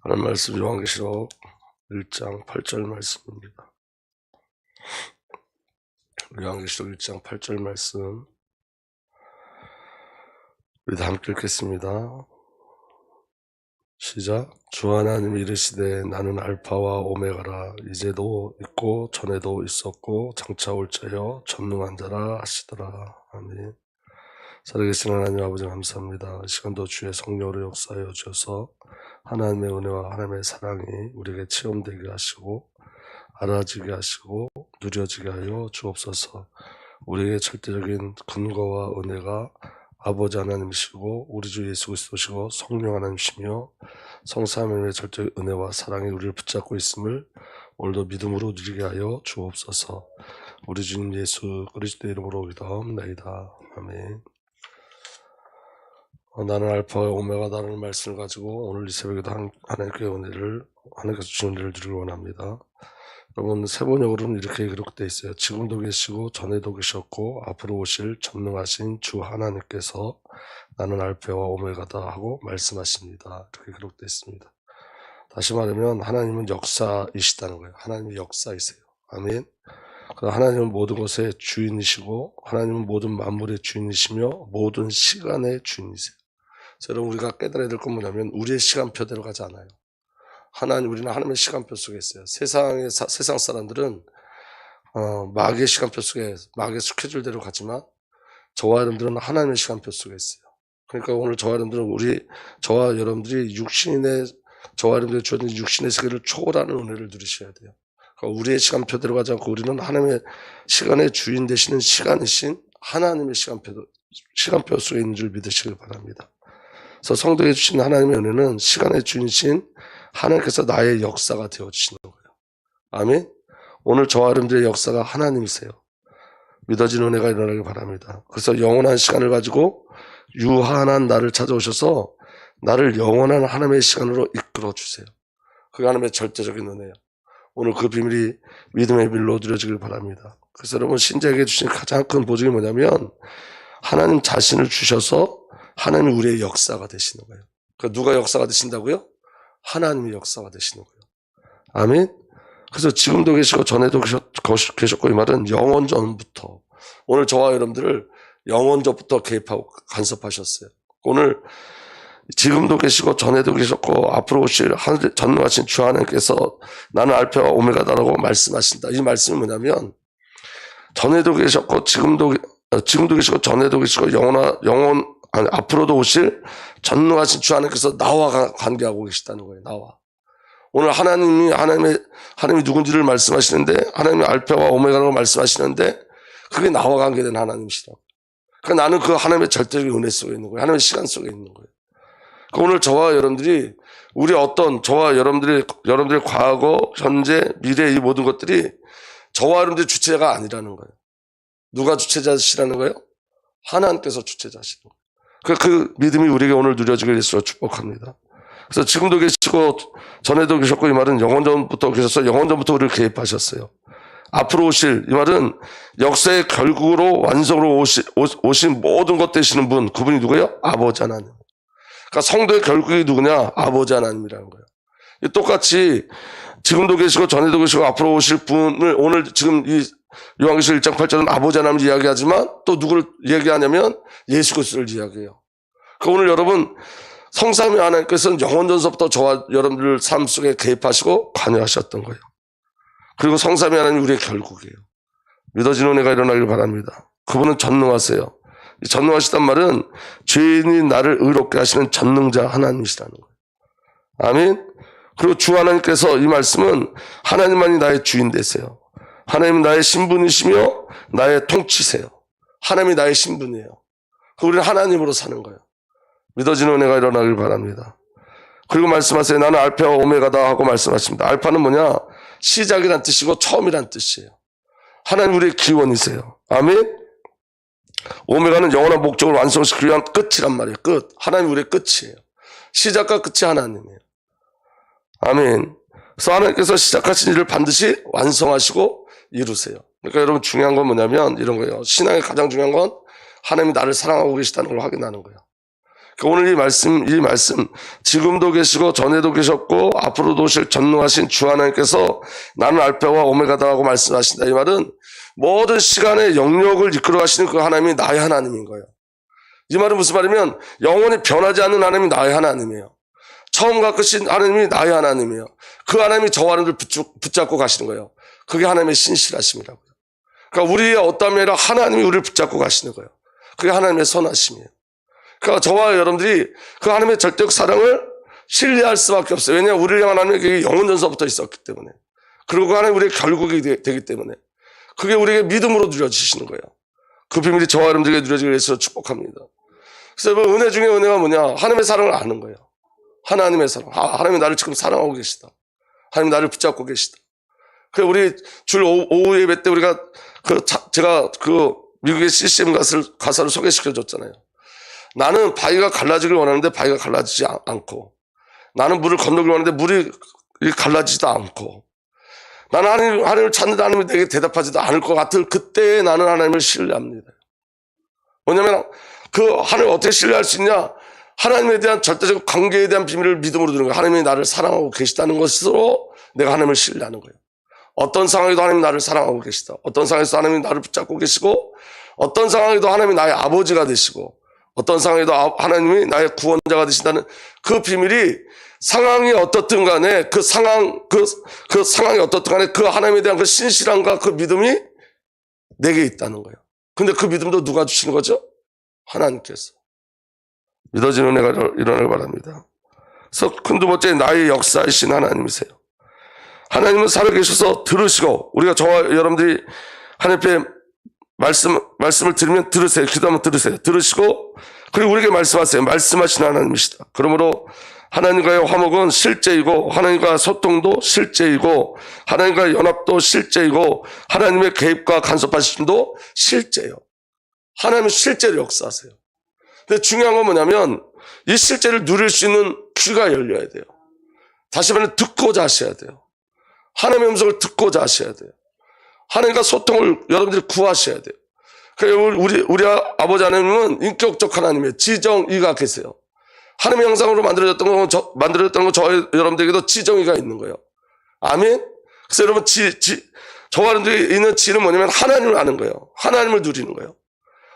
하나님 말씀 요한계시록 1장 8절 말씀입니다. 요한계시록 1장 8절 말씀 우리 다 함께 읽겠습니다. 시작. 주 하나님 이르시되 나는 알파와 오메가라 이제도 있고 전에도 있었고 장차 올 자여 전능한 자라 하시더라. 아멘. 살아계신 하나님 아버지 감사합니다. 이 시간도 주의 성령으로 역사하여 주셔서 하나님의 은혜와 하나님의 사랑이 우리에게 체험되게 하시고 알아지게 하시고 누려지게 하여 주옵소서. 우리에게 절대적인 근거와 은혜가 아버지 하나님이시고 우리 주 예수 그리스도시고 성령 하나님이시며 성삼위의 절대 은혜와 사랑이 우리를 붙잡고 있음을 오늘도 믿음으로 누리게 하여 주옵소서. 우리 주님 예수 그리스도 이름으로 기도합니다. 아멘. 어, 나는 알파와 오메가 나라는 말씀을 가지고 오늘 이 새벽에도 한- 하나님께 은혜를 하나님께서 주신 은혜를 드리기 원합니다. 여러분 세번역으로는 이렇게 기록되어 있어요. 지금도 계시고 전에도 계셨고 앞으로 오실 전능하신 주 하나님께서 나는 알파와 오메가다 하고 말씀하십니다. 이렇게 기록되어 있습니다. 다시 말하면 하나님은 역사이시다는 거예요. 하나님이 역사이세요. 아멘. 그래서 하나님은 모든 것의 주인이시고 하나님은 모든 만물의 주인이시며 모든 시간의 주인이세요. 여러분 우리가 깨달아야 될 건 뭐냐면 우리의 시간표대로 가지 않아요. 하나님 우리는 하나님의 시간표 속에 있어요. 세상의 사- 세상 사람들은 어, 마귀의 시간표 속에 마귀의 스케줄대로 가지만 저와 여러분들은 하나님의 시간표 속에 있어요. 그러니까 오늘 저와 여러분들은 우리 저와 여러분들이 육신의 저와 여러분들이 주어진 육신의 세계를 초월하는 은혜를 누리셔야 돼요. 그러니까 우리의 시간표대로 가지 않고 우리는 하나님의 시간의 주인 되시는 시간이신 하나님의 시간표 시간표 속에 있는 줄 믿으시길 바랍니다. 그래서 성도에 주신 하나님의 은혜는 시간의 주인이신 하나님께서 나의 역사가 되어 주시는 거예요. 아멘. 오늘 저와 여러분들의 역사가 하나님이세요. 믿어진 은혜가 일어나길 바랍니다. 그래서 영원한 시간을 가지고 유한한 나를 찾아오셔서 나를 영원한 하나님의 시간으로 이끌어 주세요. 그게 하나님의 절대적인 은혜예요. 오늘 그 비밀이 믿음의 비밀로 누려지길 바랍니다. 그래서 여러분 신자에게 주신 가장 큰 보증이 뭐냐면 하나님 자신을 주셔서 하나님이 우리의 역사가 되시는 거예요. 그 누가 역사가 되신다고요? 하나님이 역사가 되시는 거예요. 아멘. 그래서 지금도 계시고 전에도 계셨고 이 말은 영원 전부터 오늘 저와 여러분들을 영원 전부터 개입하고 간섭하셨어요. 오늘 지금도 계시고 전에도 계셨고 앞으로 오실 전능하신 주 하나님께서 나는 알파와 오메가다라고 말씀하신다. 이 말씀이 뭐냐면 전에도 계셨고 지금도 어, 지금도 계시고 전에도 계시고 영원 영원 앞으로도 오실 전능하신 주 하나님께서 나와 가- 관계하고 계시다는 거예요. 나와. 오늘 하나님이 하나님의 하나님이 누군지를 말씀하시는데 하나님이 알파와 오메가라고 말씀하시는데 그게 나와 관계된 하나님이시라고. 그러니까 나는 그 하나님의 절대적인 은혜 속에 있는 거예요. 하나님의 시간 속에 있는 거예요. 그러니까 오늘 저와 여러분들이 우리 어떤 저와 여러분들이 여러분들의 과거, 현재, 미래 이 모든 것들이 저와 여러분들의 주체가 아니라는 거예요. 누가 주체자시라는 거예요? 하나님께서 주체자시는 거예요. 그, 그 믿음이 우리에게 오늘 누려지길 예수로 축복합니다. 그래서 지금도 계시고 전에도 계셨고 이 말은 영원 전부터 계셔서 영원 전부터 우리를 개입하셨어요. 앞으로 오실 이 말은 역사의 결국으로 완성으로 오시, 오- 오신 모든 것 되시는 분 그분이 누구예요? 아버지 하나님. 그러니까 성도의 결국이 누구냐? 아버지 하나님이라는 거예요. 이 똑같이 지금도 계시고 전에도 계시고 앞으로 오실 분을 오늘 지금 이 요한계시록 1장 8절은 아버지 하나님을 이야기하지만 또 누구를 이야기하냐면 예수 그리스도를 이야기해요. 그 오늘 여러분 성삼위 하나님께서는 영원전서부터 저와 여러분들 삶 속에 개입하시고 관여하셨던 거예요. 그리고 성삼위 하나님이 우리의 결국이에요. 믿어지는 은혜가 일어나길 바랍니다. 그분은 전능하세요. 이 전능하시단 말은 죄인이 나를 의롭게 하시는 전능자 하나님이시라는 거예요. 아멘. 그리고 주 하나님께서 이 말씀은 하나님만이 나의 주인 되세요. 하나님은 나의 신분이시며 나의 통치세요. 하나님이 나의 신분이에요. 그 우리는 하나님으로 사는 거예요. 믿어지는 은혜가 일어나길 바랍니다. 그리고 말씀하세요. 나는 알파와 오메가다 하고 말씀하십니다. 알파는 뭐냐? 시작이란 뜻이고 처음이란 뜻이에요. 하나님 우리의 기원이세요. 아멘. 오메가는 영원한 목적을 완성시키기 위한 끝이란 말이에요. 끝. 하나님 우리의 끝이에요. 시작과 끝이 하나님이에요. 아멘. 그래서 하나님께서 시작하신 일을 반드시 완성하시고 이루세요. 그러니까 여러분 중요한 건 뭐냐면 이런 거예요. 신앙의 가장 중요한 건 하나님이 나를 사랑하고 계시다는 걸 확인하는 거예요. 그러니까 오늘 이 말씀, 이 말씀, 지금도 계시고 전에도 계셨고 앞으로도 오실 전능하신 주 하나님께서 나는 알파와 오메가다라고 말씀하신다. 이 말은 모든 시간의 영역을 이끌어 가시는 그 하나님이 나의 하나님인 거예요. 이 말은 무슨 말이면 영원히 변하지 않는 하나님이 나의 하나님이에요. 처음과 끝인 하나님이 나의 하나님이에요. 그 하나님이 저와 하나님을 붙잡- 붙잡고 가시는 거예요. 그게 하나님의 신실하심이라고요. 그러니까 우리의 어떠함이 아니라 하나님이 우리를 붙잡고 가시는 거예요. 그게 하나님의 선하심이에요. 그러니까 저와 여러분들이 그 하나님의 절대적 사랑을 신뢰할 수밖에 없어요. 왜냐하면 우리를 향한 하나님의 그게 영원 전서부터 있었기 때문에. 그리고 그 하나님 우리의 결국이 되- 되기 때문에. 그게 우리에게 믿음으로 누려지시는 거예요. 그 비밀이 저와 여러분들에게 누려지기 위해서 축복합니다. 그래서 여러분 은혜 중에 은혜가 뭐냐? 하나님의 사랑을 아는 거예요. 하나님의 사랑. 아, 하나님이 나를 지금 사랑하고 계시다. 하나님 나를 붙잡고 계시다. 그 우리 줄 오후, 예배 때 우리가 그 자- 제가 그 미국의 CCM 가사를, 가사를 소개시켜 줬잖아요. 나는 바위가 갈라지길 원하는데 바위가 갈라지지 않- 않고 나는 물을 건너길 원하는데 물이 갈라지지도 않고 나는 하나님, 하나님을 찾는데 하나님이 내게 대답하지도 않을 것 같을 그때에 나는 하나님을 신뢰합니다. 뭐냐면 그 하나님을 어떻게 신뢰할 수 있냐? 하나님에 대한 절대적 관계에 대한 비밀을 믿음으로 드는 거예요. 하나님이 나를 사랑하고 계시다는 것으로 내가 하나님을 신뢰하는 거예요. 어떤 상황에도 하나님이 나를 사랑하고 계시다. 어떤 상황에서 하나님이 나를 붙잡고 계시고 어떤 상황에도 하나님이 나의 아버지가 되시고 어떤 상황에도 아- 하나님이 나의 구원자가 되신다는 그 비밀이 상황이 어떻든 간에 그 상황, 그, 그 상황이 어떻든 간에 그 하나님에 대한 그 신실함과 그 믿음이 내게 있다는 거예요. 근데 그 믿음도 누가 주시는 거죠? 하나님께서. 믿어지는 은혜가 일어나길 바랍니다. 그래서 큰 두 번째 나의 역사이신 하나님이세요. 하나님은 살아계셔서 들으시고 우리가 저와 여러분들이 하나님 앞에 말씀, 말씀을 들으면 들으세요. 기도하면 들으세요. 들으시고 그리고 우리에게 말씀하세요. 말씀하신 하나님이시다. 그러므로 하나님과의 화목은 실제이고 하나님과 소통도 실제이고 하나님과 연합도 실제이고 하나님의 개입과 간섭하심도 실제예요. 하나님은 실제로 역사하세요. 근데 중요한 건 뭐냐면 이 실제를 누릴 수 있는 귀가 열려야 돼요. 다시 말해 듣고자 하셔야 돼요. 하나님의 음성을 듣고자 하셔야 돼요. 하나님과 소통을 여러분들이 구하셔야 돼요. 그래서 우리, 우리 아버지 하나님은 인격적 하나님의 지정의가 계세요. 하나님의 형상으로 만들어졌던 건, 저, 만들어졌던 건 저희 여러분들에게도 지정의가 있는 거예요. 아멘? 그래서 여러분, 지, 지, 저와 여러분들이 있는 지는 뭐냐면 하나님을 아는 거예요. 하나님을 누리는 거예요.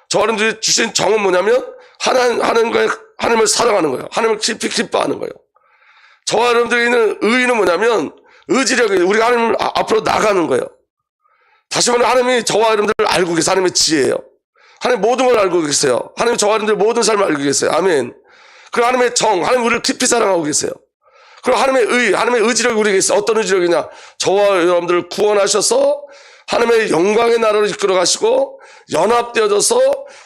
저와 여러분들이 주신 정은 뭐냐면 하나님, 하나님과의, 하나님을 사랑하는 거예요. 하나님을 깊이 기뻐하는 거예요. 저와 여러분들이 있는 의의는 뭐냐면 의지력이 우리가 하나님을 아- 앞으로 나가는 거예요. 다시 말해 하나님이 저와 여러분들을 알고 계세요. 하나님의 지혜예요. 하나님 모든 걸 알고 계세요. 하나님 저와 여러분들 모든 삶을 알고 계세요. 아멘. 그리고 하나님의 정, 하나님 우리를 깊이 사랑하고 계세요. 그리고 하나님의 의, 하나님의 의지력이 우리에게 있어요. 어떤 의지력이냐? 저와 여러분들을 구원하셔서 하나님의 영광의 나라로 이끌어 가시고 연합되어져서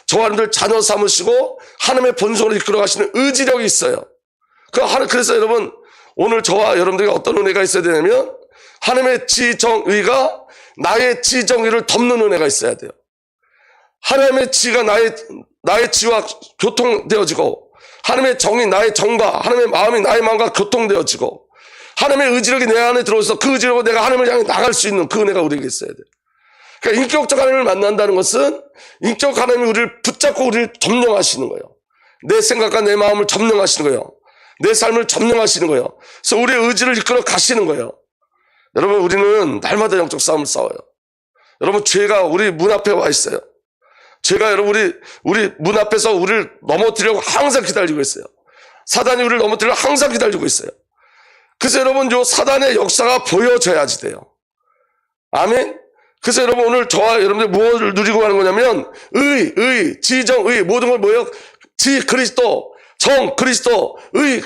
저와 여러분들 자녀 삼으시고 하나님의 본성으로 이끌어 가시는 의지력이 있어요. 그 하나 그래서 여러분 오늘 저와 여러분들에게 어떤 은혜가 있어야 되냐면 하나님의 지정의가 나의 지정의를 덮는 은혜가 있어야 돼요. 하나님의 지가 나의 나의 지와 교통되어지고 하나님의 정이 나의 정과 하나님의 마음이 나의 마음과 교통되어지고 하나님의 의지력이 내 안에 들어와서 그 의지력으로 내가 하나님을 향해 나갈 수 있는 그 은혜가 우리에게 있어야 돼요. 그러니까 인격적 하나님을 만난다는 것은 인격 하나님이 우리를 붙잡고 우리를 점령하시는 거예요. 내 생각과 내 마음을 점령하시는 거예요. 내 삶을 점령하시는 거예요. 그래서 우리의 의지를 이끌어 가시는 거예요. 여러분, 우리는 날마다 영적 싸움을 싸워요. 여러분, 죄가 우리 문 앞에 와 있어요. 죄가 여러분, 우리, 우리 문 앞에서 우리를 넘어뜨리려고 항상 기다리고 있어요. 사단이 우리를 넘어뜨리려고 항상 기다리고 있어요. 그래서 여러분, 요 사단의 역사가 보여져야지 돼요. 아멘? 그래서 여러분, 오늘 저와 여러분들 무엇을 누리고 가는 거냐면, 의, 의, 지정, 의, 모든 걸 뭐예요? 지, 그리스도, 정, 그리스도, 의,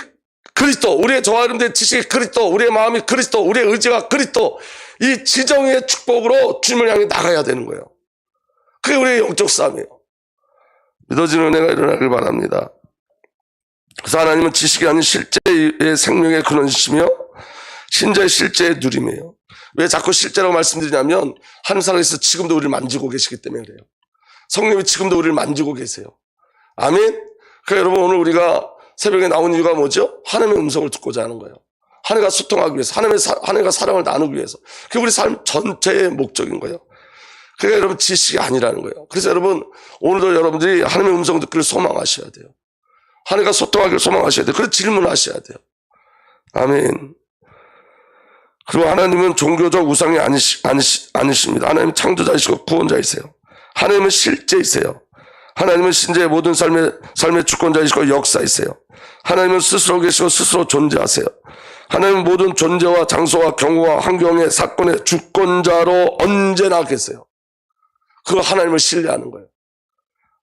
그리스도, 우리의 여러분들의 지식이 그리스도, 우리의 마음이 그리스도, 우리의 의지가 그리스도, 이 지정의 축복으로 주님을 향해 나가야 되는 거예요. 그게 우리의 영적 싸움이에요. 믿어지는 은혜가 일어나길 바랍니다. 그래서 하나님은 지식이 아닌 실제의 생명의 근원이시며 신자의 실제의 누림이에요. 왜 자꾸 실제라고 말씀드리냐면 하나님 살아계서 지금도 우리를 만지고 계시기 때문에 그래요. 성령이 지금도 우리를 만지고 계세요. 아멘? 그러니까 여러분 오늘 우리가 새벽에 나온 이유가 뭐죠? 하나님의 음성을 듣고자 하는 거예요. 하나님과 소통하기 위해서, 하나님의 사, 하나님과 사랑을 나누기 위해서. 그게 우리 삶 전체의 목적인 거예요. 그게 여러분 지식이 아니라는 거예요. 그래서 여러분 오늘도 여러분들이 하나님의 음성 듣기를 소망하셔야 돼요. 하나님과 소통하기를 소망하셔야 돼요. 그래서 질문하셔야 돼요. 아멘. 그리고 하나님은 종교적 우상이 아니시, 아니시, 아니십니다. 하나님은 창조자이시고 구원자이세요. 하나님은 실제이세요. 하나님은 신자의 모든 삶의, 삶의 주권자이시고 역사이세요. 하나님은 스스로 계시고 스스로 존재하세요. 하나님은 모든 존재와 장소와 경우와 환경의 사건의 주권자로 언제나 계세요. 그 하나님을 신뢰하는 거예요.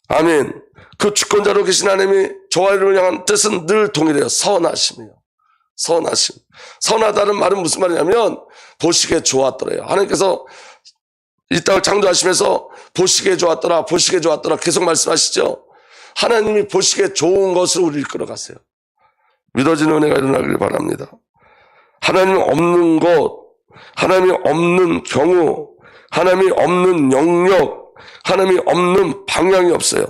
아멘. 그 주권자로 계신 하나님이 여러분을 향한 뜻은 늘 동일해요. 선하심이요. 선하심. 선하다는 말은 무슨 말이냐면 보시기에 좋았더래요. 하나님께서 이 땅을 창조하시면서 보시기에 좋았더라, 보시기에 좋았더라 계속 말씀하시죠. 하나님이 보시기에 좋은 것을 우리를 끌어 가세요. 믿어지는 은혜가 일어나길 바랍니다. 하나님 없는 것, 하나님이 없는 경우, 하나님이 없는 영역, 하나님이 없는 방향이 없어요.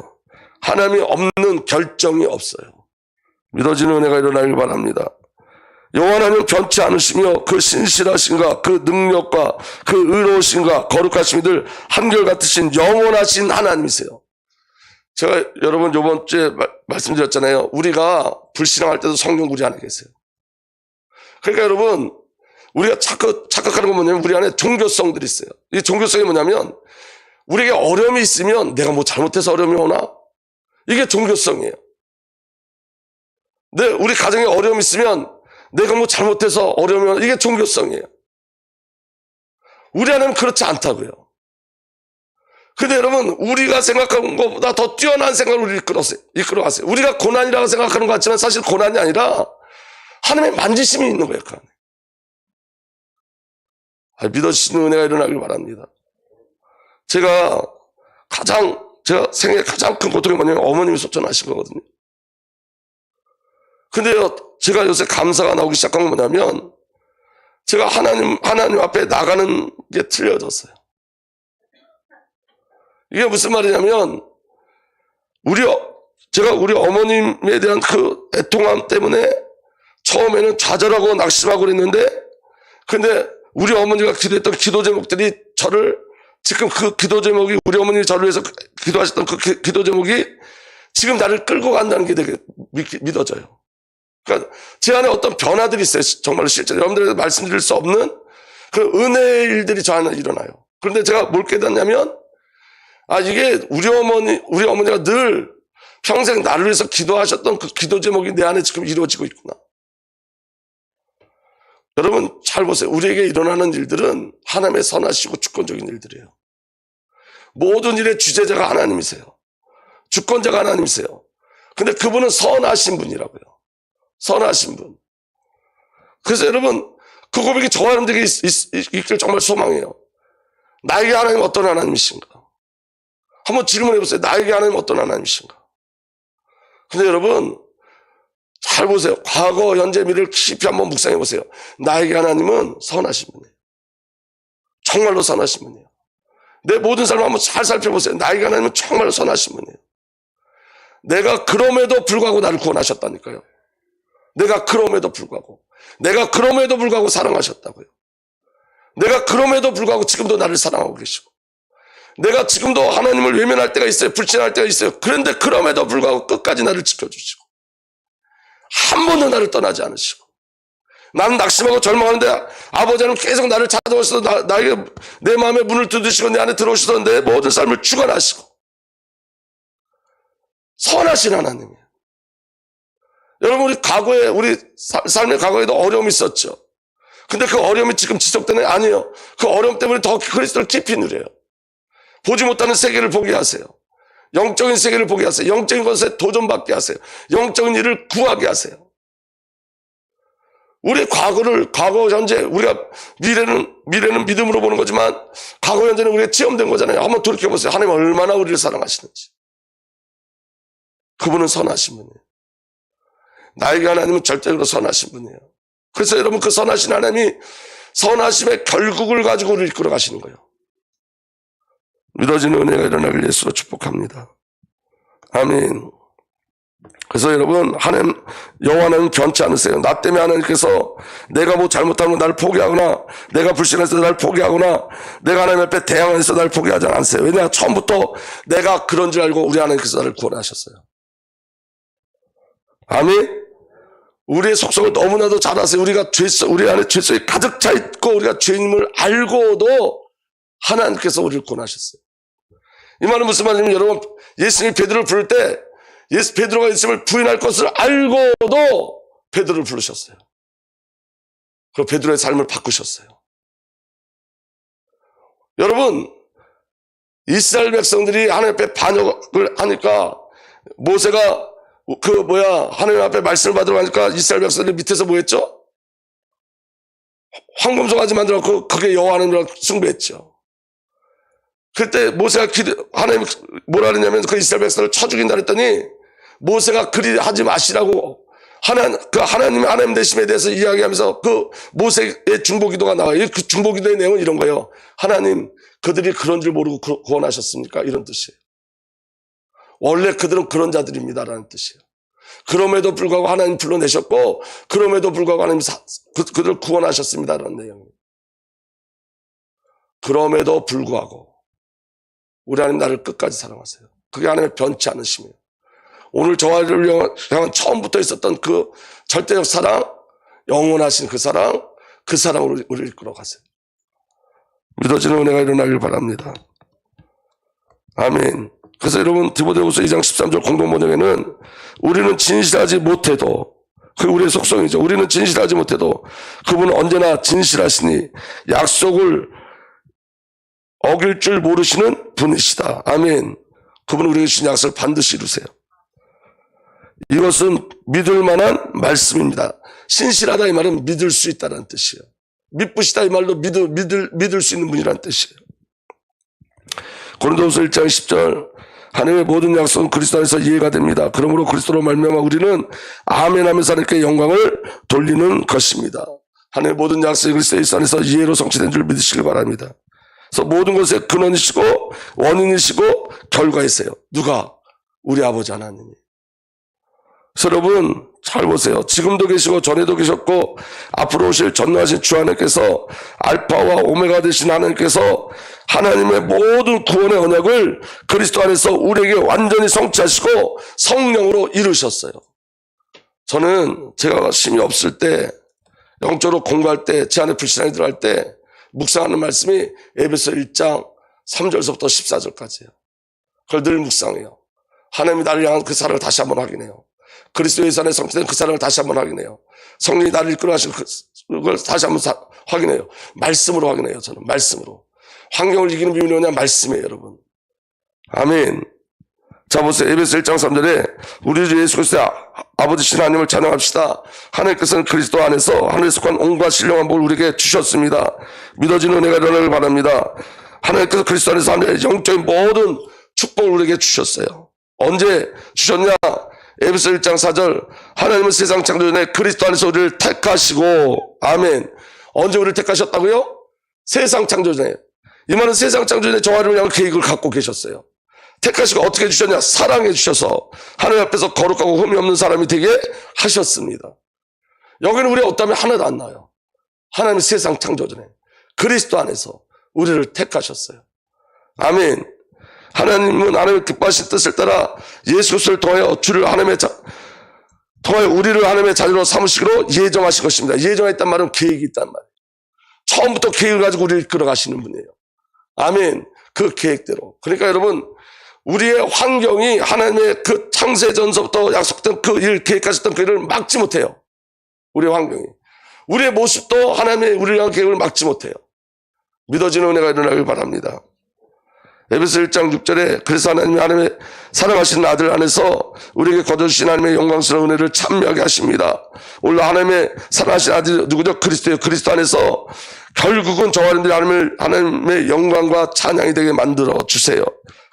하나님이 없는 결정이 없어요. 믿어지는 은혜가 일어나길 바랍니다. 여호와 하나님 변치 않으시며 그 신실하신가 그 능력과 그 의로우신가 거룩하심이 늘 한결같으신 영원하신 하나님이세요. 제가 여러분 요번 주에 마- 말씀드렸잖아요. 우리가 불신앙할 때도 성령 우리 안에 계세요. 그러니까 여러분 우리가 착각, 착각하는 건 뭐냐면 우리 안에 종교성들이 있어요. 이 종교성이 뭐냐면 우리에게 어려움이 있으면 내가 뭐 잘못해서 어려움이 오나? 이게 종교성이에요. 네, 우리 가정에 어려움이 있으면 내가 뭐 잘못해서 오나? 이게 종교성이에요. 우리 안에는 그렇지 않다고요. 근데 여러분, 우리가 생각하는 것보다 더 뛰어난 생각을 우리 이끌어가세요. 이끌어 가세요. 우리가 고난이라고 생각하는 것 같지만 사실 고난이 아니라 하나님의 만지심이 있는 거예요, 그 안에. 아, 믿어지시는 은혜가 일어나길 바랍니다. 제가 가장, 제가 생애 가장 큰 고통이 뭐냐면 어머님이 소천하신 거거든요. 근데요, 제가 요새 감사가 나오기 시작한 건 뭐냐면, 제가 하나님, 하나님 앞에 나가는 게 틀려졌어요. 이게 무슨 말이냐면, 우리, 어- 제가 우리 어머님에 대한 그 애통함 때문에 처음에는 좌절하고 낙심하고 그랬는데, 근데 우리 어머니가 기도했던 기도 제목들이 저를 지금 그 기도 제목이 우리 어머니 저를 위해서 기도하셨던 그 기- 기도 제목이 지금 나를 끌고 간다는 게 되게 믿- 믿어져요. 그러니까 제 안에 어떤 변화들이 있어요. 정말 실제 여러분들에게 말씀드릴 수 없는 그 은혜의 일들이 저 안에 일어나요. 그런데 제가 뭘 깨닫냐면 아 이게 우리 어머니 우리 어머니가 늘 평생 나를 위해서 기도하셨던 그 기도 제목이 내 안에 지금 이루어지고 있구나. 여러분 잘 보세요. 우리에게 일어나는 일들은 하나님의 선하시고 주권적인 일들이에요. 모든 일의 주제자가 하나님이세요. 주권자가 하나님이세요. 근데 그분은 선하신 분이라고요. 선하신 분. 그래서 여러분 그 고백이 있, 있, 있길 정말 소망해요. 나에게 하나님 어떤 하나님이신가? 한번 질문해 보세요. 나에게 하나님 어떤 하나님이신가? 근데 여러분 잘 보세요. 과거, 현재, 미래를 깊이 한번 묵상해 보세요. 나에게 하나님은 선하신 분이에요. 정말로 선하신 분이에요. 내 모든 삶을 한번 잘 살펴보세요. 나에게 하나님은 정말로 선하신 분이에요. 내가 그럼에도 불구하고 나를 구원하셨다니까요. 내가 그럼에도 불구하고. 내가 그럼에도 불구하고 사랑하셨다고요. 내가 그럼에도 불구하고 지금도 나를 사랑하고 계시고. 내가 지금도 하나님을 외면할 때가 있어요. 불신할 때가 있어요. 그런데 그럼에도 불구하고 끝까지 나를 지켜주시고. 한 번도 나를 떠나지 않으시고. 나는 낙심하고 절망하는데 아버지는 계속 나를 찾아오셔서 나, 나에게 내 마음의 문을 두드시고 내 안에 들어오셔서 내 모든 삶을 주관하시고. 선하신 하나님이에요. 여러분, 우리 과거에, 우리 사- 삶의 과거에도 어려움이 있었죠. 근데 그 어려움이 지금 지속되는 게 아니에요. 그 어려움 때문에 더 그리스도를 깊이 누려요. 보지 못하는 세계를 보게 하세요. 영적인 세계를 보게 하세요. 영적인 것에 도전받게 하세요. 영적인 일을 구하게 하세요. 우리 과거를, 과거, 현재, 우리가 미래는, 미래는 믿음으로 보는 거지만, 과거, 현재는 우리가 체험된 거잖아요. 한번 돌이켜 보세요. 하나님 얼마나 우리를 사랑하시는지. 그분은 선하신 분이에요. 나에게 하나님은 절대적으로 선하신 분이에요. 그래서 여러분 그 선하신 하나님이 선하심의 결국을 가지고 우리를 이끌어 가시는 거예요. 믿어지는 은혜가 일어나길 예수로 축복합니다. 아멘. 그래서 여러분 하나님 여호와는 변치 않으세요. 나 때문에 하나님께서 내가 뭐 잘못하면 나를 포기하거나 내가 불신해서 나를 포기하거나 내가 하나님 앞에 대항해서 나를 포기하지 않으세요. 왜냐 처음부터 내가 그런 줄 알고 우리 하나님께서 나를 구원하셨어요. 아멘. 우리의 속성을 너무나도 잘 아세요. 우리가 죄, 우리 안에 죄성이 가득 차 있고 우리가 죄인임을 알고도 하나님께서 우리를 구원하셨어요. 이 말은 무슨 말이냐면 여러분 예수님이 베드로를 부를 때 예수 베드로가 예수님을 부인할 것을 알고도 베드로를 부르셨어요. 그리고 베드로의 삶을 바꾸셨어요. 여러분 이스라엘 백성들이 하나님 앞에 반역을 하니까 모세가 그 뭐야 하나님 앞에 말씀을 받으러 가니까 이스라엘 백성들 밑에서 뭐 했죠? 황금송아지 만들어갖고 그게 여호와 하나님을 숭배했죠. 그때 모세가 기도, 하나님 뭐라 그랬냐면 그 이스라엘 백성을 쳐 죽인다 그랬더니 모세가 그리 하지 마시라고 하나님, 그 하나님 하나님 되심에 대해서 이야기하면서 그 모세의 중보 기도가 나와요. 그 중보 기도의 내용은 이런 거예요. 하나님, 그들이 그런 줄 모르고 구- 구원하셨습니까? 이런 뜻이에요. 원래 그들은 그런 자들입니다라는 뜻이에요. 그럼에도 불구하고 하나님 불러내셨고, 그럼에도 불구하고 하나님 사, 그, 그들 구원하셨습니다라는 내용이에요. 그럼에도 불구하고, 우리 하나님 나를 끝까지 사랑하세요. 그게 하나님의 변치 않으심이에요. 오늘 저와를 향한 처음부터 있었던 그 절대적 사랑, 영원하신 그 사랑, 그 사랑으로 우리를 이끌어 가세요. 믿어지는 은혜가 일어나길 바랍니다. 아멘. 그래서 여러분 디모데후서 2장 13절 공동 번역에는 우리는 진실하지 못해도 그 우리의 속성이죠. 우리는 진실하지 못해도 그분은 언제나 진실하시니 약속을 어길 줄 모르시는 분이시다. 아멘. 그분은 우리에게 주신 약속을 반드시 이루세요. 이것은 믿을 만한 말씀입니다. 신실하다 이 말은 믿을 수 있다는 뜻이에요. 믿부시다 이 말도 믿을, 믿을, 믿을 수 있는 분이라는 뜻이에요. 고린도후서 1장 10절 하나님의 모든 약속은 그리스도 안에서 이해가 됩니다. 그러므로 그리스도로 말미암아 우리는 아멘 하면서 하나님께 영광을 돌리는 것입니다. 하나님의 모든 약속이 그리스도 안에서 이해로 성취된 줄 믿으시길 바랍니다. 그래서 모든 것의 근원이시고 원인이시고 결과이세요. 누가? 우리 아버지 하나님이. 여러분 잘 보세요. 지금도 계시고 전에도 계셨고 앞으로 오실 전능하신 주 하나님께서 알파와 오메가 되신 하나님께서 하나님의 모든 구원의 언약을 그리스도 안에서 우리에게 완전히 성취하시고 성령으로 이루셨어요. 저는 제가 힘이 없을 때 영적으로 공부할 때 제 안에 불신앙이 들어갈 때 묵상하는 말씀이 에베소 1장 3절서부터 14절까지예요. 그걸 늘 묵상해요. 하나님이 나를 향한 그 사랑을 다시 한번 확인해요. 그리스도의 산에 성취된 그 사랑을 다시 한번 확인해요. 성령이 나를 이끌어 가신 그걸 다시 한번 사- 확인해요. 말씀으로 확인해요. 저는 말씀으로. 환경을 이기는 비밀이 뭐냐? 말씀이에요, 여러분. 아멘. 자, 보세요. 에베소 1장 3절에 우리 주 예수 그리스도의 아- 아버지 신 하나님을 찬양합시다. 하나님께서는 그리스도 안에서 하늘에 속한 온갖 신령한 복을 우리에게 주셨습니다. 믿어지는 은혜가 일어나길 바랍니다. 하나님께서 그리스도 안에서 하늘의 영적인 모든 축복을 우리에게 주셨어요. 언제 주셨냐? 에베소 1장 4절 하나님은 세상 창조 전에 그리스도 안에서 우리를 택하시고 아멘. 언제 우리를 택하셨다고요? 세상 창조 전에. 이 말은 세상 창조 전에 저와 를 향한 계획을 갖고 계셨어요. 택하시고 어떻게 주셨냐? 사랑해 주셔서 하나님 앞에서 거룩하고 흠이 없는 사람이 되게 하셨습니다. 여기는 우리 어떠면 하나도 안 나요. 하나님은 세상 창조 전에 그리스도 안에서 우리를 택하셨어요. 아멘. 하나님은 하나님의 기뻐하신 뜻을 따라 예수 그리스도를 통하여 주를 하나님의 자, 통하여 우리를 하나님의 자녀로 삼으시기로 예정하신 것입니다. 예정했단 말은 계획이 있단 말이에요. 처음부터 계획을 가지고 우리를 이끌어 가시는 분이에요. 아멘. 그 계획대로. 그러니까 여러분 우리의 환경이 하나님의 그 창세 전서부터 약속된 그 일 계획하셨던 그 일을 막지 못해요. 우리의 환경이. 우리의 모습도 하나님의 우리를 계획을 막지 못해요. 믿어지는 은혜가 일어나길 바랍니다. 에베소 1장 6절에 그래서 하나님이 하나님의 사랑하시는 아들 안에서 우리에게 거둬주신 하나님의 영광스러운 은혜를 참여하게 하십니다. 오늘 하나님의 사랑하신 아들 누구죠? 그리스도예요. 그리스도 안에서 결국은 저와 여러분들이 하나님을, 하나님의 영광과 찬양이 되게 만들어 주세요.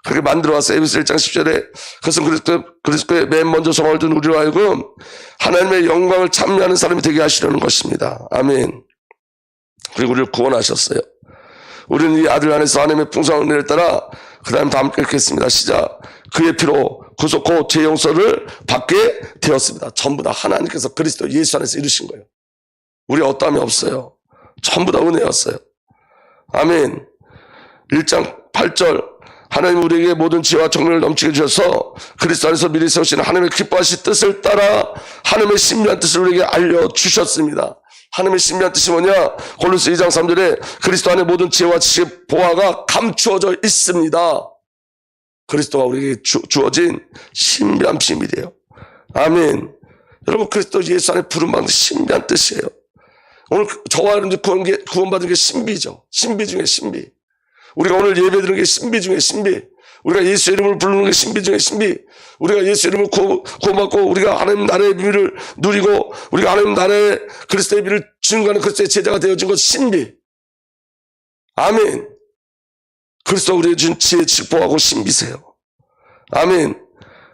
그렇게 만들어 왔어요. 에베소 1장 10절에 그것은 그리스도, 그리스도의 맨 먼저 소망을 둔 우리로 하여금 하나님의 영광을 참여하는 사람이 되게 하시려는 것입니다. 아멘. 그리고 우리를 구원하셨어요. 우리는 이 아들 안에서 하나님의 풍성한 은혜를 따라 그 다음 다 함께 읽겠습니다. 시작. 그의 피로 구속고 죄 용서를 받게 되었습니다. 전부 다 하나님께서 그리스도 예수 안에서 이루신 거예요. 우리 어떠함이 없어요. 전부 다 은혜였어요. 아멘. 1장 8절 하나님 우리에게 모든 지혜와 정리를 넘치게 주셔서 그리스도 안에서 미리 세우신 하나님의 기뻐하신 뜻을 따라 하나님의 신비한 뜻을 우리에게 알려주셨습니다. 하나님의 신비한 뜻이 뭐냐? 골로스 2장 3절에 그리스도 안에 모든 지혜와 지식의 보화가 감추어져 있습니다. 그리스도가 우리에게 주, 주어진 신비한 비밀이에요. 아멘. 여러분 그리스도 예수 안에 부름받는 신비한 뜻이에요. 오늘 그- 저와 여러분들 구원 게, 구원받은 게 신비죠. 신비 중에 신비. 우리가 오늘 예배 드리는 게 신비 중에 신비. 우리가 예수 이름을 부르는 게 신비 중에 신비. 우리가 예수 이름을 구, 구원받고 우리가 하나님 나라의 비밀을 누리고 우리가 하나님 나라의 그리스도의 비밀을 증거하는 그리스도의 제자가 되어진 것 신비. 아멘. 그리스도 우리에게 준 지혜, 직보하고 신비세요. 아멘.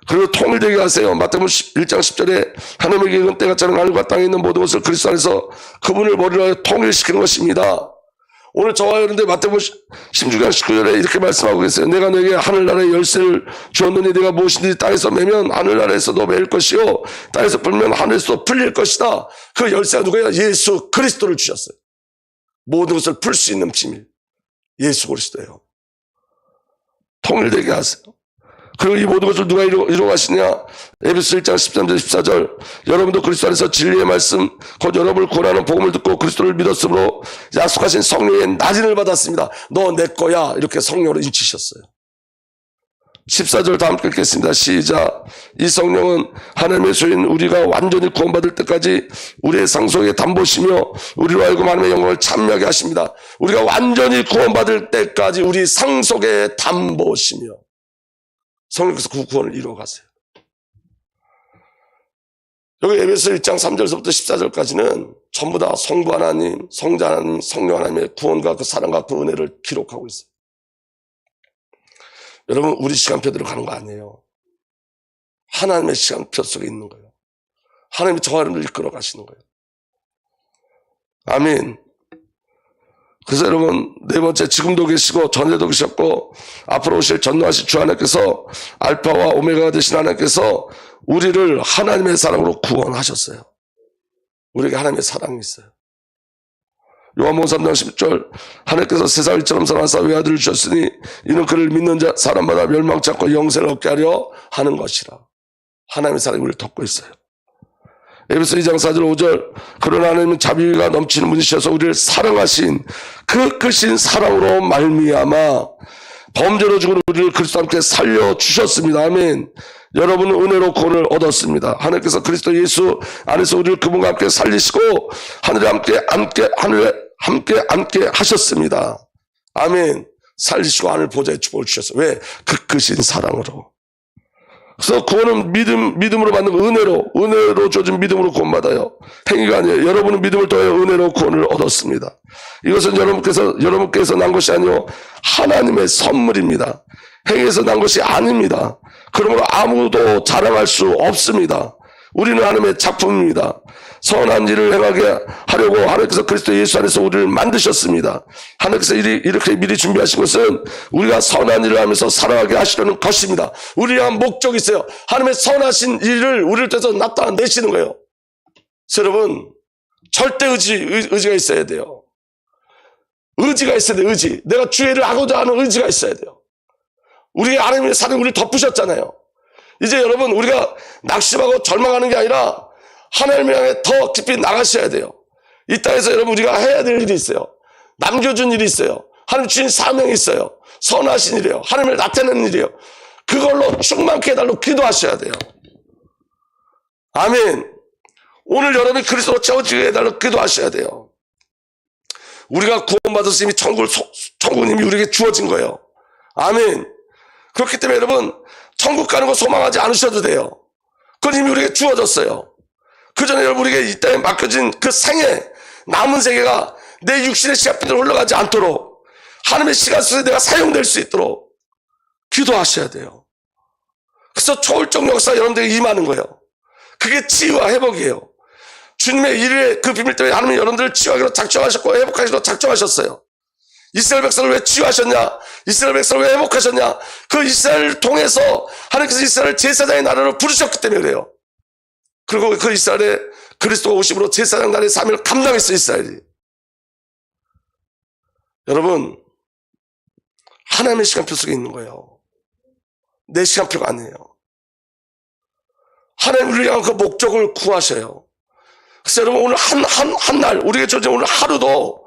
그리고 통일되게 하세요. 마태복음 1장 10절에 하나님에게 이은 때가 자는 하늘과 땅에 있는 모든 것을 그리스도 안에서 그분을 머리로 통일시키는 것입니다. 오늘 저와 여러분들 마태복음 16장 19절에 이렇게 말씀하고 계세요. 내가 너에게 하늘나라의 열쇠를 주었느니 내가 무엇이든지 땅에서 매면 하늘나라에서도 매일 것이요 땅에서 풀면 하늘에서도 풀릴 것이다. 그 열쇠가 누구예요? 예수 그리스도를 주셨어요. 모든 것을 풀 수 있는 비밀. 예수 그리스도예요. 통일되게 하세요. 그리고 이 모든 것을 누가 이루, 이루가시냐? 에베소 1장 13절 14절 여러분도 그리스도 안에서 진리의 말씀 곧 여러분을 구원하는 복음을 듣고 그리스도를 믿었으므로 약속하신 성령의 나진을 받았습니다. 너 내 거야 이렇게 성령으로 인치셨어요. 14절 다 함께 읽겠습니다. 시작. 이 성령은 하나님의 소인 우리가 완전히 구원받을 때까지 우리의 상속에 담보시며 우리로 하여금 하나님의 영광을 참여하게 하십니다. 우리가 완전히 구원받을 때까지 우리 상속에 담보시며 성령께서 그 구원을 이루어 가세요. 여기 에베소 1장 3절서부터 14절까지는 전부 다 성부 하나님, 성자 하나님, 성령 하나님의 구원과 그 사랑과 그 은혜를 기록하고 있어요. 여러분, 우리 시간표대로 가는 거 아니에요. 하나님의 시간표 속에 있는 거예요. 하나님이 여러분을 이끌어 가시는 거예요. 아멘. 그래서 여러분, 네 번째, 지금도 계시고, 전에도 계셨고, 앞으로 오실 전노하실 주 하나님께서, 알파와 오메가가 되신 하나님께서, 우리를 하나님의 사랑으로 구원하셨어요. 우리에게 하나님의 사랑이 있어요. 요한복음 3장 10절 하나님께서 세상을 이처럼 사랑하사 외아들을 주셨으니 이는 그를 믿는 자 사람마다 멸망치 않고 영생을 얻게 하려 하는 것이라. 하나님의 사랑이 우리를 덮고 있어요. 에베소 2장 4절 5절 그러나 하나님은 자비가 넘치는 분이셔서 우리를 사랑하신 그 크신 사랑으로 말미암아 범죄로 죽은 우리를 그리스도 함께 살려 주셨습니다. 아멘. 여러분은 은혜로 구원을 얻었습니다. 하나님께서 그리스도 예수 안에서 우리를 그분과 함께 살리시고 하늘에 함께 함께 하늘에 함께 함께 하셨습니다. 아멘. 살리시고 하늘 보좌에 축복을 주셨어요. 왜? 그 크신 사랑으로. 그래서 구원은 믿음, 믿음으로 받는 거, 은혜로, 은혜로 주어진 믿음으로 구원받아요. 행위가 아니에요. 여러분은 믿음을 통해 은혜로 구원을 얻었습니다. 이것은 여러분께서, 여러분께서 난 것이 아니요 하나님의 선물입니다. 행위에서 난 것이 아닙니다. 그러므로 아무도 자랑할 수 없습니다. 우리는 하나님의 작품입니다. 선한 일을 행하게 하려고 하나님께서 그리스도 예수 안에서 우리를 만드셨습니다. 하나님께서 이렇게 미리 준비하신 것은 우리가 선한 일을 하면서 살아가게 하시려는 것입니다. 우리가 한 목적이 있어요. 하나님의 선하신 일을 우리를 통해서 나타내시는 거예요. 여러분, 절대 의지, 의- 의지가 있어야 돼요. 의지가 있어야 돼요, 의지. 내가 주의를 하고자 하는 의지가 있어야 돼요. 우리 하나님의 사랑 우리 덮으셨잖아요. 이제 여러분 우리가 낙심하고 절망하는 게 아니라 하나님을 향해 더 깊이 나가셔야 돼요. 이 땅에서 여러분 우리가 해야 될 일이 있어요. 남겨준 일이 있어요. 하나님 주신 사명이 있어요. 선하신 일이에요. 하나님을 나타내는 일이에요. 그걸로 충만케 해달라고 기도하셔야 돼요. 아멘. 오늘 여러분이 그리스도로 채워지게 해달라고 기도하셔야 돼요. 우리가 구원받았으 이미 천국, 천국님이 우리에게 주어진 거예요. 아멘. 그렇기 때문에 여러분, 천국 가는 거 소망하지 않으셔도 돼요. 그건 이미 우리에게 주어졌어요. 그 전에 우리에게 이 땅에 맡겨진 그 생애, 남은 세계가 내 육신의 시간표대로 흘러가지 않도록 하나님의 시간 속에 내가 사용될 수 있도록 기도하셔야 돼요. 그래서 초월적 역사 여러분들에게 임하는 거예요. 그게 치유와 회복이에요. 주님의 일의 그 비밀 때문에 하나님 여러분들을 치유하기로 작정하셨고 회복하기로 작정하셨어요. 이스라엘 백성을 왜 치유하셨냐? 이스라엘 백성을 왜 회복하셨냐? 그 이스라엘을 통해서 하나님께서 이스라엘 제사장의 나라로 부르셨기 때문에 그래요. 그리고 그 이스라엘에 그리스도가 오심으로 제사장 나라의 삶을 감당했어 이스라엘이. 여러분 하나님의 시간표 속에 있는 거예요. 내 시간표가 아니에요. 하나님 우리를 향한 그 목적을 구하셔요. 그래서 여러분 오늘 한, 한, 한 날, 우리가 저 오늘 하루도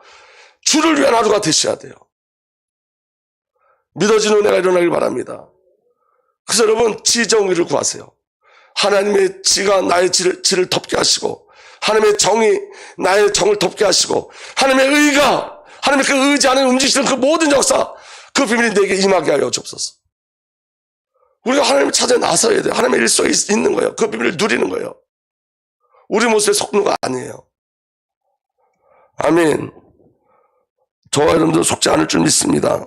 주를 위한 하루가 되셔야 돼요. 믿어지는 은혜가 일어나길 바랍니다. 그래서 여러분 지정의를 구하세요. 하나님의 지가 나의 지를, 지를 덮게 하시고 하나님의 정이 나의 정을 덮게 하시고 하나님의 의가 하나님의 그 의지 안에 움직이시는 그 모든 역사 그 비밀이 내게 임하게 하여 주옵소서. 우리가 하나님을 찾아 나서야 돼요. 하나님의 일 속에 있- 있는 거예요. 그 비밀을 누리는 거예요. 우리 모습의 속노가 아니에요. 아멘. 저와 여러분들 속지 않을 줄 믿습니다.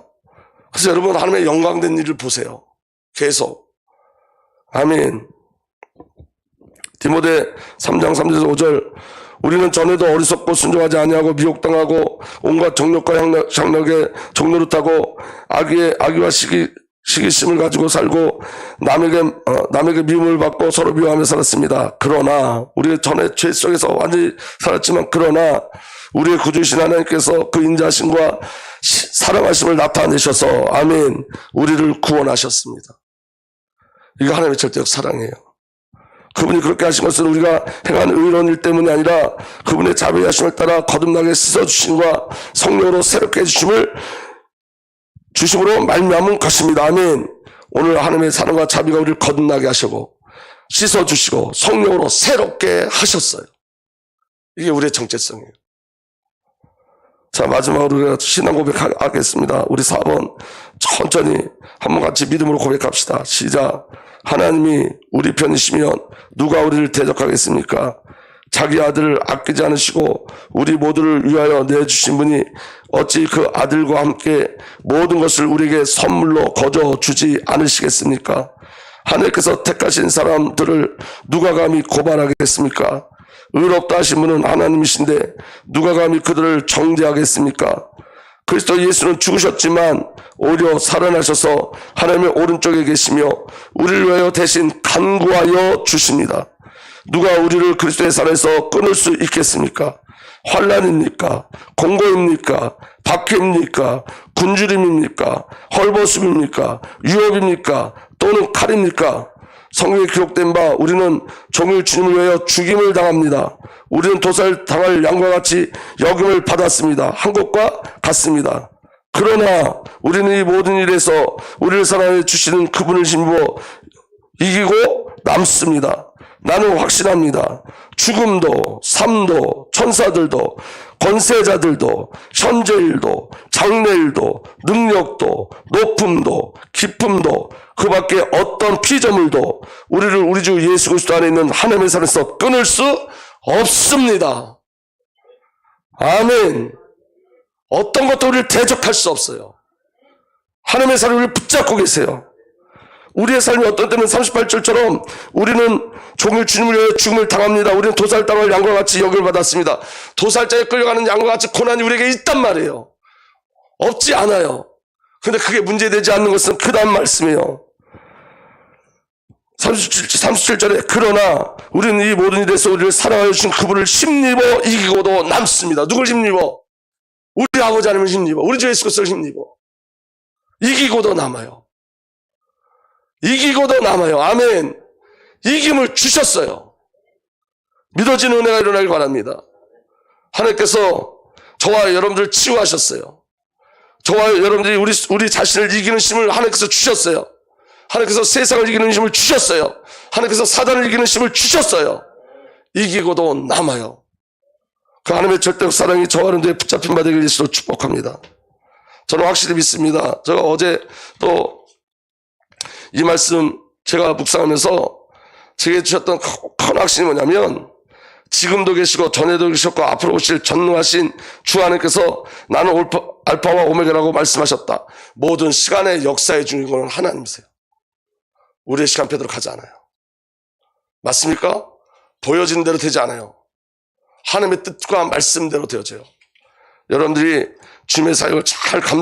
그래서 여러분 하나님의 영광된 일을 보세요. 계속. 아멘. 디모데 3장 3절에서 5절 우리는 전에도 어리석고 순종하지 아니하고 미혹당하고 온갖 향락, 향락에 종노릇하고 악의 악의와 시기 시기심을 가지고 살고 남에게 어, 남에게 미움을 받고 서로 미워하며 살았습니다. 그러나 우리 전에 죄 속에서 완전히 살았지만 그러나 우리의 구주신 하나님께서 그 인자심과 시- 사랑하심을 나타내셔서 아멘 우리를 구원하셨습니다. 이거 하나님의 절대적 사랑이에요. 그분이 그렇게 하신 것은 우리가 행한 의로운 일 때문이 아니라 그분의 자비하심을 따라 거듭나게 씻어주심과 성령으로 새롭게 해주심을 주심으로 말미암은 것입니다. 아멘. 오늘 하나님의 사랑과 자비가 우리를 거듭나게 하시고 씻어주시고 성령으로 새롭게 하셨어요. 이게 우리의 정체성이에요. 자 마지막으로 우리가 신앙 고백하겠습니다. 우리 4번 천천히 한번 같이 믿음으로 고백합시다. 시작. 하나님이 우리 편이시면 누가 우리를 대적하겠습니까? 자기 아들을 아끼지 않으시고 우리 모두를 위하여 내주신 분이 어찌 그 아들과 함께 모든 것을 우리에게 선물로 거저 주지 않으시겠습니까? 하나님께서 택하신 사람들을 누가 감히 고발하겠습니까? 의롭다 하신 분은 하나님이신데 누가 감히 그들을 정죄하겠습니까? 그리스도 예수는 죽으셨지만 오히려 살아나셔서 하나님의 오른쪽에 계시며 우리를 위하여 대신 간구하여 주십니다. 누가 우리를 그리스도의 살에서 끊을 수 있겠습니까? 환란입니까? 공고입니까? 박해입니까? 굶주림입니까? 헐벗음입니까? 유업입니까? 또는 칼입니까? 성경에 기록된 바 우리는 종일 주님을 위하여 죽임을 당합니다. 우리는 도살 당할 양과 같이 역임을 받았습니다. 한 것과 같습니다. 그러나 우리는 이 모든 일에서 우리를 사랑해 주시는 그분을 힘입어 이기고 남습니다. 나는 확신합니다. 죽음도, 삶도, 천사들도, 권세자들도, 현재일도, 장래일도, 능력도, 높음도, 기쁨도, 그 밖에 어떤 피조물도 우리를 우리 주 예수 그리스도 안에 있는 하나님의 산에서 끊을 수 없습니다. 아멘. 어떤 것도 우리를 대적할 수 없어요. 하나님의 우리를 붙잡고 계세요. 우리의 삶이 어떤 때는 38절처럼 우리는 종일 주님을 위해 죽음을 당합니다. 우리는 도살당할 양과 같이 역을 받았습니다. 도살자에 끌려가는 양과 같이 고난이 우리에게 있단 말이에요. 없지 않아요. 근데 그게 문제되지 않는 것은 크다는 말씀이에요. 37, 절에 그러나 우리는 이 모든 일에서 우리를 사랑하여 주신 그분을 힘입어 이기고도 남습니다. 누굴 힘입어? 우리 아버지 하나님을 힘입어. 우리 주 예수 그리스도를 힘입어. 이기고도 남아요. 이기고도 남아요. 아멘. 이김을 주셨어요. 믿어지는 은혜가 일어나길 바랍니다. 하나님께서 저와 여러분들 치유하셨어요. 저와 여러분들이 우리, 우리 자신을 이기는 힘을 하나님께서 주셨어요. 하나님께서 세상을 이기는 힘을 주셨어요. 하나님께서 사단을 이기는 힘을 주셨어요. 이기고도 남아요. 그 하나님의 절대적 사랑이 저와 여러분들의 붙잡힌 바 되길 예수로 축복합니다. 저는 확실히 믿습니다. 제가 어제 또 이 말씀 제가 묵상하면서 제게 주셨던 큰 확신이 뭐냐면 지금도 계시고 전에도 계셨고 앞으로 오실 전능하신 주 하나님께서 나는 올파, 알파와 오메가라고 말씀하셨다. 모든 시간의 역사의 주인공은 하나님이세요. 우리의 시간표대로 가지 않아요. 맞습니까? 보여지는 대로 되지 않아요. 하나님의 뜻과 말씀대로 되어져요. 여러분들이 주님의 사역을 잘 감,